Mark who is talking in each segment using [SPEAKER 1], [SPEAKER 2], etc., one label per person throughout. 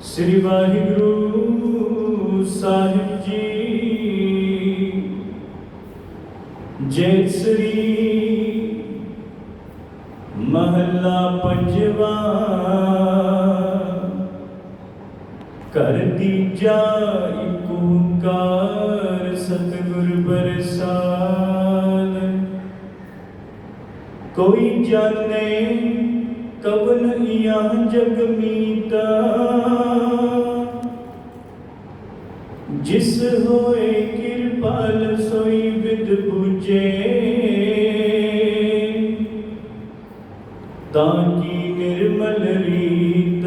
[SPEAKER 1] ਸ੍ਰੀ ਵਾਹਿਗੁਰੂ ਸਾਹਿਬ ਜੀ। ਜੈ ਸ੍ਰੀ ਮਹੱਲਾ ਪੰਜਵਾ ਕਰ ਦੀਜਾ ਇਕ ਓੰਕਾਰ ਸਤਿਗੁਰ ਪ੍ਰਸਾਦ ਕੋਈ ਜਾਣੇ ਕਵਨ ਇਹਾਂ ਜਗ ਮੀਤਾ। ਜਿਸ ਹੋਏ ਕਿਰਪਾਲ ਸੋਈ ਵਿਦ ਬੁਝੇ ਤਾਂ ਕੀ ਨਿਰਮਲ ਰੀਤ।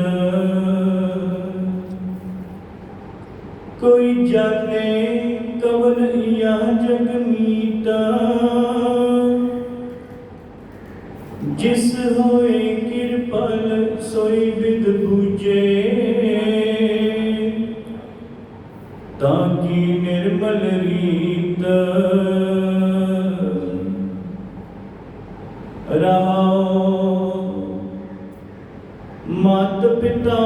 [SPEAKER 1] ਕੋਈ ਜਾਣੇ ਕਵਨ ਇਹਾਂ ਜਗ ਮੀਤਾ। ਜਿਸ ਸੋਈ ਵਿਦ ਬੂਝੇ ਤਾਂ ਕੀ ਨਿਰਮਲ ਰੀਤ? ਰਹਾਉ ਮਾਤ ਪਿਤਾ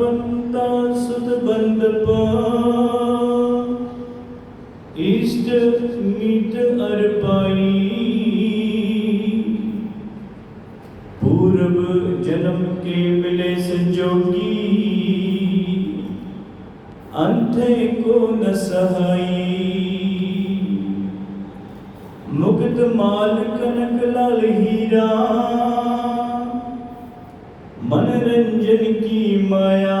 [SPEAKER 1] ਬੰਦਾ ਸੁਧ ਬੰਦ ਪਾ ਅੰਥੇ ਕੋ ਨ ਸਹਾਈ ਮੁਕਤ ਮਾਲ ਕਨਕ ਲਾਲ ਹੀਰਾ ਮਨ ਰੰਜਨ ਕੀ ਮਾਇਆ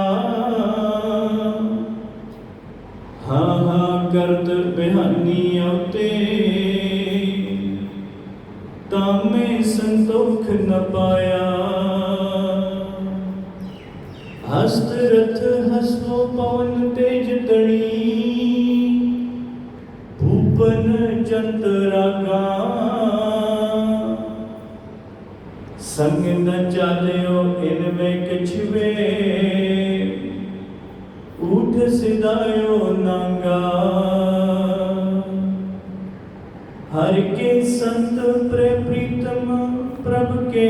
[SPEAKER 1] ਹਾਂ ਹਾਂ ਕਰਤ ਬਿਹਾਨੀ ਆਉਤੇ ਤਾਮੇ ਸੰਤੋਖ ਨ ਪਾਇਆ ਹਸਤ ਰਥ ਜਗਤ ਰਾਗਾ ਸੰਗ ਨ ਚਾਲਿਓ ਇਨ ਮੇ ਕਿਛ ਵੇ ਉਠ ਸਿਦਾਇਓ ਨਾਂਗਾ। ਹਰ ਕੇ ਸੰਤ ਪ੍ਰੇ ਪ੍ਰੀਤਮ ਪ੍ਰਭ ਕੇ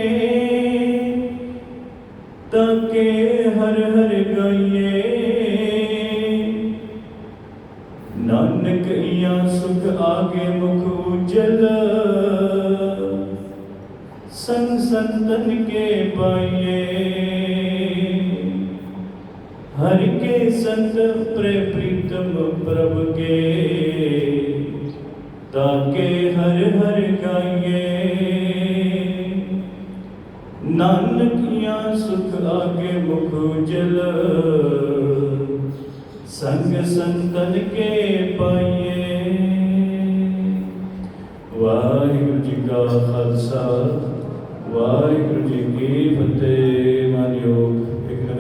[SPEAKER 1] ਤਕੇ ਹਰ ਹਰ ਗਈਏ। ਦੁਨੀਆ ਸੁਖ ਆਗੇ ਮੁਖ ਉਜਲ। ਸੰਗ ਸੰਤਨ ਕੇ ਪਾਈਏ। ਹਰ ਕੇ ਸੰਗ ਪ੍ਰੇ ਪ੍ਰੀਤਮ ਪ੍ਰਭ ਕੇ। ਤਾਕੇ ਹਰ ਹਰ ਗਾਈਏ। ਨਾਨਕੀਆਂ ਸੁਖ ਆਗੇ ਮੁਖ ਉਜਲ। ਸੰਗ ਸੰਤਨ ਕੇ ਪਾਈਏ। ਵਾਹਿਗੁਰੂ ਜੀ ਕਾ ਖਾਲਸਾ ਵਾਹਿਗੁਰੂ ਜੀ ਕੀ ਫਤਿਹ।